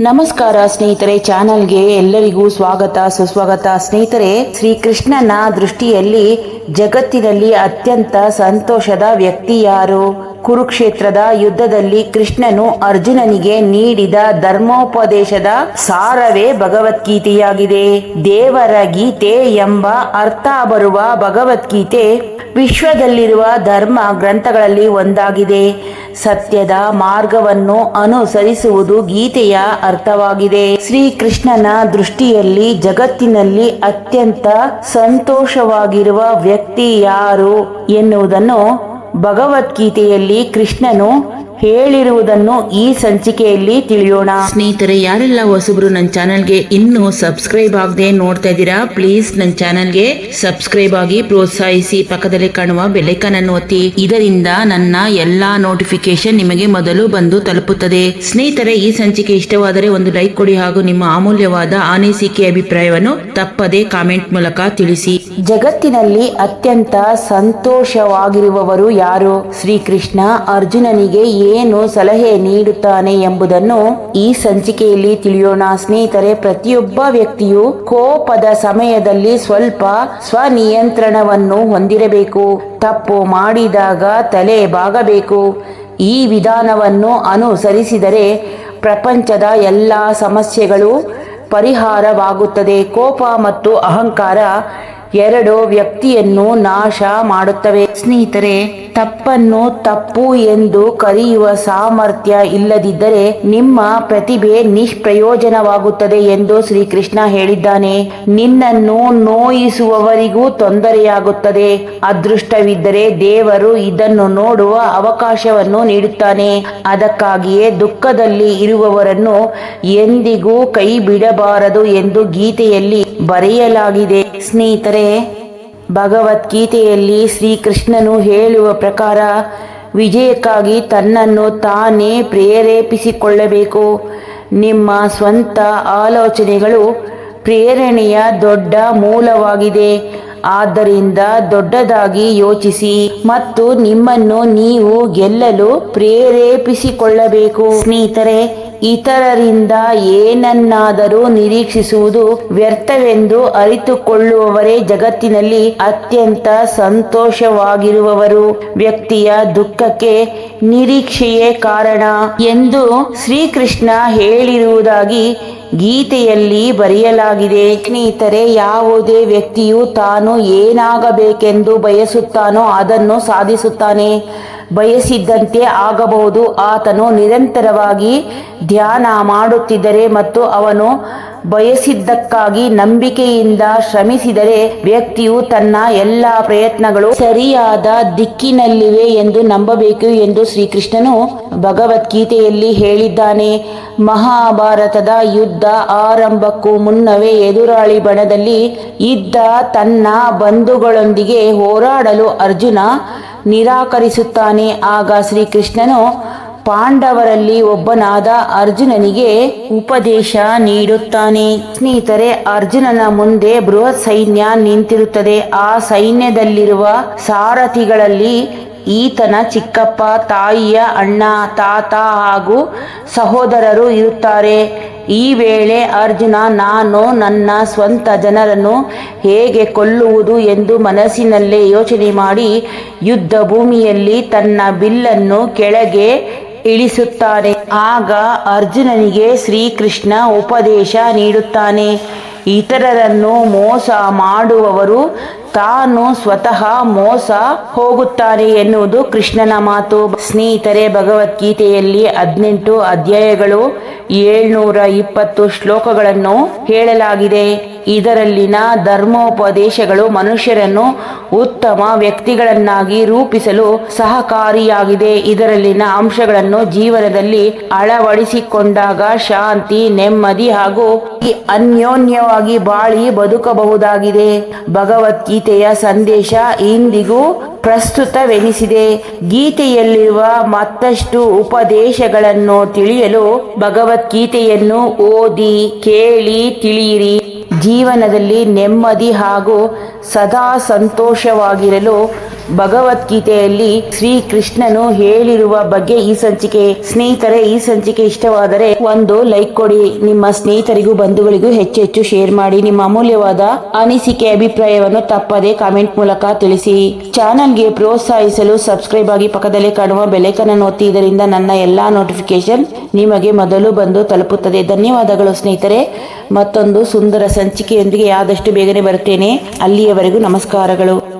ನಮಸ್ಕಾರ ಸ್ನೇಹಿತರೆ, ಚಾನಲ್ಗೆ ಎಲ್ಲರಿಗೂ ಸ್ವಾಗತ, ಸುಸ್ವಾಗತ. ಸ್ನೇಹಿತರೆ, ಶ್ರೀಕೃಷ್ಣನ ದೃಷ್ಟಿಯಲ್ಲಿ ಜಗತ್ತಿನಲ್ಲಿ ಅತ್ಯಂತ ಸಂತೋಷದ ವ್ಯಕ್ತಿ ಯಾರು? ಕುರುಕ್ಷೇತ್ರದ ಯುದ್ಧದಲ್ಲಿ ಕೃಷ್ಣನು ಅರ್ಜುನನಿಗೆ ನೀಡಿದ ಧರ್ಮೋಪದೇಶದ ಸಾರವೇ ಭಗವದ್ಗೀತೆಯಾಗಿದೆ. ದೇವರ ಗೀತೆ ಎಂಬ ಅರ್ಥ ಬರುವ ಭಗವದ್ಗೀತೆ ವಿಶ್ವದಲ್ಲಿರುವ ಧರ್ಮ ಗ್ರಂಥಗಳಲ್ಲಿ ಒಂದಾಗಿದೆ. ಸತ್ಯದ ಮಾರ್ಗವನ್ನು ಅನುಸರಿಸುವುದು ಗೀತೆಯ ಅರ್ಥವಾಗಿದೆ. ಶ್ರೀಕೃಷ್ಣನ ದೃಷ್ಟಿಯಲ್ಲಿ ಜಗತ್ತಿನಲ್ಲಿ ಅತ್ಯಂತ ಸಂತೋಷವಾಗಿರುವ ವ್ಯಕ್ತಿ ಯಾರು ಎನ್ನುವುದನ್ನು ಭಗವದ್ಗೀತೆಯಲ್ಲಿ ಕೃಷ್ಣನು ಹೇಳಿರುವುದನ್ನು ಈ ಸಂಚಿಕೆಯಲ್ಲಿ ತಿಳಿಯೋಣ. ಸ್ನೇಹಿತರೆ ಯಾರೆಲ್ಲ ಹೊಸಬ್ರು ನನ್ನ ಚಾನಲ್ಗೆ ಇನ್ನೂ ಸಬ್ಸ್ಕ್ರೈಬ್ ಆಗದೆ ನೋಡ್ತಾ ಇದ್ದೀರಾ ಪ್ಲೀಸ್ ನನ್ನ ಚಾನಲ್ಗೆ ಸಬ್ಸ್ಕ್ರೈಬ್ ಆಗಿ ಪ್ರೋತ್ಸಾಹಿಸಿ ಪಕ್ಕದಲ್ಲಿ ಕಾಣುವ ಬೆಲೆಕನ್ ಅನ್ನು ಒತ್ತಿ. ಇದರಿಂದ ನನ್ನ ಎಲ್ಲಾ ನೋಟಿಫಿಕೇಶನ್ ನಿಮಗೆ ಮೊದಲು ಬಂದು ತಲುಪುತ್ತದೆ. ಸ್ನೇಹಿತರೆ ಈ ಸಂಚಿಕೆ ಇಷ್ಟವಾದರೆ ಒಂದು ಲೈಕ್ ಕೊಡಿ ಹಾಗೂ ನಿಮ್ಮ ಅಮೂಲ್ಯವಾದ ಅನಿಸಿಕೆ ಅಭಿಪ್ರಾಯವನ್ನು ತಪ್ಪದೆ ಕಾಮೆಂಟ್ ಮೂಲಕ ತಿಳಿಸಿ. ಜಗತ್ತಿನಲ್ಲಿ ಅತ್ಯಂತ ಸಂತೋಷವಾಗಿರುವವರು ಯಾರು? ಶ್ರೀಕೃಷ್ಣ ಅರ್ಜುನನಿಗೆ ಏನು ಸಲಹೆ ನೀಡುತ್ತಾನೆ ಎಂಬುದನ್ನು ಈ ಸಂಚಿಕೆಯಲ್ಲಿ ತಿಳಿಯೋಣ. ಸ್ನೇಹಿತರೆ, ಪ್ರತಿಯೊಬ್ಬ ವ್ಯಕ್ತಿಯು ಕೋಪದ ಸಮಯದಲ್ಲಿ ಸ್ವಲ್ಪ ಸ್ವನಿಯಂತ್ರಣವನ್ನು ಹೊಂದಿರಬೇಕು. ತಪ್ಪು ಮಾಡಿದಾಗ ತಲೆ ಬಾಗಬೇಕು. ಈ ವಿಧಾನವನ್ನು ಅನುಸರಿಸಿದರೆ ಪ್ರಪಂಚದ ಎಲ್ಲ ಸಮಸ್ಯೆಗಳು ಪರಿಹಾರವಾಗುತ್ತದೆ. ಕೋಪ ಮತ್ತು ಅಹಂಕಾರ ಎರಡು ವ್ಯಕ್ತಿಯನ್ನು ನಾಶ ಮಾಡುತ್ತವೆ. ಸ್ನೇಹಿತರೆ ತಪ್ಪನ್ನು ತಪ್ಪು ಎಂದು ಕರೆಯುವ ಸಾಮರ್ಥ್ಯ ಇಲ್ಲದಿದ್ದರೆ ನಿಮ್ಮ ಪ್ರತಿಭೆ ನಿಷ್ಪ್ರಯೋಜನವಾಗುತ್ತದೆ ಎಂದು ಶ್ರೀಕೃಷ್ಣ ಹೇಳಿದ್ದಾನೆ. ನಿನ್ನನ್ನು ನೋಯಿಸುವವರಿಗೂ ತೊಂದರೆಯಾಗುತ್ತದೆ. ಅದೃಷ್ಟವಿದ್ದರೆ ದೇವರು ಇದನ್ನು ನೋಡುವ ಅವಕಾಶವನ್ನು ನೀಡುತ್ತಾನೆ. ಅದಕ್ಕಾಗಿಯೇ ದುಃಖದಲ್ಲಿ ಇರುವವರನ್ನು ಎಂದಿಗೂ ಕೈ ಬಿಡಬಾರದು ಎಂದು ಗೀತೆಯಲ್ಲಿ ಬರೆಯಲಾಗಿದೆ. ಸ್ನೇಹಿತರೆ ಭಗವದ್ಗೀತೆಯಲ್ಲಿ ಶ್ರೀಕೃಷ್ಣನು ಹೇಳುವ ಪ್ರಕಾರ ವಿಜಯಕ್ಕಾಗಿ ತನ್ನನ್ನು ತಾನೇ ಪ್ರೇರೇಪಿಸಿಕೊಳ್ಳಬೇಕು. ನಿಮ್ಮ ಸ್ವಂತ ಆಲೋಚನೆಗಳು ಪ್ರೇರಣೆಯ ದೊಡ್ಡ ಮೂಲವಾಗಿದೆ. ಆದ್ದರಿಂದ ದೊಡ್ಡದಾಗಿ ಯೋಚಿಸಿ ಮತ್ತು ನಿಮ್ಮನ್ನು ನೀವು ಗೆಲ್ಲಲು ಪ್ರೇರೇಪಿಸಿಕೊಳ್ಳಬೇಕು. ಸ್ನೇಹಿತರೆ ಇತರರಿಂದ ಏನನ್ನಾದರೂ ನಿರೀಕ್ಷಿಸುವುದು ವ್ಯರ್ಥವೆಂದು ಅರಿತುಕೊಳ್ಳುವವರೇ ಜಗತ್ತಿನಲ್ಲಿ ಅತ್ಯಂತ ಸಂತೋಷವಾಗಿರುವವರು. ವ್ಯಕ್ತಿಯ ದುಃಖಕ್ಕೆ ನಿರೀಕ್ಷೆಯೇ ಕಾರಣ ಎಂದು ಶ್ರೀಕೃಷ್ಣ ಹೇಳಿರುವುದಾಗಿ ಗೀತೆಯಲ್ಲಿ ಬರೆಯಲಾಗಿದೆ. ಸ್ನೇಹಿತರೆ, ಯಾವುದೇ ವ್ಯಕ್ತಿಯು ತಾನು ಏನಾಗಬೇಕೆಂದು ಬಯಸುತ್ತಾನೋ ಅದನ್ನು ಸಾಧಿಸುತ್ತಾನೆ. ಬಯಸಿದ್ದಂತೆ ಆಗಬಹುದು. ಆತನು ನಿರಂತರವಾಗಿ ಧ್ಯಾನ ಮಾಡುತ್ತಿದ್ದರೆ ಮತ್ತು ಅವನು ಬಯಸಿದ್ದಕ್ಕಾಗಿ ನಂಬಿಕೆಯಿಂದ ಶ್ರಮಿಸಿದರೆ ವ್ಯಕ್ತಿಯು ತನ್ನ ಎಲ್ಲ ಪ್ರಯತ್ನಗಳು ಸರಿಯಾದ ದಿಕ್ಕಿನಲ್ಲಿವೆ ಎಂದು ನಂಬಬೇಕು ಎಂದು ಶ್ರೀಕೃಷ್ಣನು ಭಗವದ್ಗೀತೆಯಲ್ಲಿ ಹೇಳಿದ್ದಾನೆ. ಮಹಾಭಾರತದ ಯುದ್ಧ ಆರಂಭಕ್ಕೂ ಮುನ್ನವೇ ಎದುರಾಳಿ ಬಣದಲ್ಲಿ ಇದ್ದ ತನ್ನ ಬಂಧುಗಳೊಂದಿಗೆ ಹೋರಾಡಲು ಅರ್ಜುನ ನಿರಾಕರಿಸುತ್ತಾನೆ. ಆಗ ಶ್ರೀಕೃಷ್ಣನು ಪಾಂಡವರಲ್ಲಿ ಒಬ್ಬನಾದ ಅರ್ಜುನನಿಗೆ ಉಪದೇಶ ನೀಡುತ್ತಾನೆ. ಸ್ನೇಹಿತರೆ, ಅರ್ಜುನನ ಮುಂದೆ ಬೃಹತ್ ಸೈನ್ಯ ನಿಂತಿರುತ್ತದೆ. ಆ ಸೈನ್ಯದಲ್ಲಿರುವ ಸಾರಥಿಗಳಲ್ಲಿ ಈತನ ಚಿಕ್ಕಪ್ಪ, ತಾಯಿಯ ಅಣ್ಣ, ತಾತ ಹಾಗೂ ಸಹೋದರರು ಇರುತ್ತಾರೆ. ಈ ವೇಳೆ ಅರ್ಜುನ, ನಾನು ನನ್ನ ಸ್ವಂತ ಜನರನ್ನು ಹೇಗೆ ಕೊಲ್ಲುವುದು ಎಂದು ಮನಸ್ಸಿನಲ್ಲೇ ಯೋಚನೆ ಮಾಡಿ ಯುದ್ಧ ಭೂಮಿಯಲ್ಲಿ ತನ್ನ ಬಿಲ್ಲನ್ನು ಕೆಳಗೆ ಇಳಿಸುತ್ತಾನೆ. ಆಗ ಅರ್ಜುನನಿಗೆ ಶ್ರೀಕೃಷ್ಣ ಉಪದೇಶ ನೀಡುತ್ತಾನೆ. ಇತರರನ್ನು ಮೋಸ ಮಾಡುವವರು ತಾನು ಸ್ವತಃ ಮೋಸ ಹೋಗುತ್ತಾರೆ ಎನ್ನುವುದು ಕೃಷ್ಣನ ಮಾತು. ಸ್ನೇಹಿತರೆ, ಭಗವದ್ಗೀತೆಯಲ್ಲಿ ಹದಿನೆಂಟು ಅಧ್ಯಾಯಗಳು ಏಳ್ನೂರ ಇಪ್ಪತ್ತು ಶ್ಲೋಕಗಳನ್ನು ಹೇಳಲಾಗಿದೆ. ಇದರಲ್ಲಿನ ಧರ್ಮೋಪದೇಶಗಳು ಮನುಷ್ಯರನ್ನು ಉತ್ತಮ ವ್ಯಕ್ತಿಗಳನ್ನಾಗಿ ರೂಪಿಸಲು ಸಹಕಾರಿಯಾಗಿದೆ. ಇದರಲ್ಲಿನ ಅಂಶಗಳನ್ನು ಜೀವನದಲ್ಲಿ ಅಳವಡಿಸಿಕೊಂಡಾಗ ಶಾಂತಿ, ನೆಮ್ಮದಿ ಹಾಗೂ ಅನ್ಯೋನ್ಯವಾಗಿ ಬಾಳಿ ಬದುಕಬಹುದಾಗಿದೆ. ಭಗವದ್ಗೀತೆಯ ಸಂದೇಶ ಇಂದಿಗೂ ಪ್ರಸ್ತುತವೆನಿಸಿದೆ. ಗೀತೆಯಲ್ಲಿರುವ ಮತ್ತಷ್ಟು ಉಪದೇಶಗಳನ್ನು ತಿಳಿಯಲು ಭಗವದ್ಗೀತೆಯನ್ನು ಓದಿ, ಕೇಳಿ, ತಿಳಿಯಿರಿ. ಜೀವನದಲ್ಲಿ ನೆಮ್ಮದಿ ಹಾಗೂ ಸದಾ ಸಂತೋಷವಾಗಿರಲು ಭಗವದ್ಗೀತೆಯಲ್ಲಿ ಶ್ರೀ ಕೃಷ್ಣನು ಹೇಳಿರುವ ಬಗ್ಗೆ ಈ ಸಂಚಿಕೆ, ಸ್ನೇಹಿತರೆ, ಈ ಸಂಚಿಕೆ ಇಷ್ಟವಾದರೆ ಒಂದು ಲೈಕ್ ಕೊಡಿ. ನಿಮ್ಮ ಸ್ನೇಹಿತರಿಗೂ, ಬಂಧುಗಳಿಗೂ ಹೆಚ್ಚೆಚ್ಚು ಹೆಚ್ಚು ಶೇರ್ ಮಾಡಿ. ನಿಮ್ಮ ಅಮೂಲ್ಯವಾದ ಅನಿಸಿಕೆ ಅಭಿಪ್ರಾಯವನ್ನು ತಪ್ಪದೆ ಕಾಮೆಂಟ್ ಮೂಲಕ ತಿಳಿಸಿ. ಚಾನಲ್ಗೆ ಪ್ರೋತ್ಸಾಹಿಸಲು ಸಬ್ಸ್ಕ್ರೈಬ್ ಆಗಿ ಪಕ್ಕದಲ್ಲಿ ಕಾಣುವ ಬೆಲೆಕನ್ನು ಒತ್ತಿ. ಇದರಿಂದ ನನ್ನ ಎಲ್ಲಾ ನೋಟಿಫಿಕೇಶನ್ ನಿಮಗೆ ಮೊದಲು ಬಂದು ತಲುಪುತ್ತದೆ. ಧನ್ಯವಾದಗಳು ಸ್ನೇಹಿತರೆ. ಮತ್ತೊಂದು ಸುಂದರ ಸಂಚಿಕೆಯೊಂದಿಗೆ ಆದಷ್ಟು ಬೇಗನೆ ಬರುತ್ತೇನೆ. ಅಲ್ಲಿಯವರೆಗೂ ನಮಸ್ಕಾರಗಳು.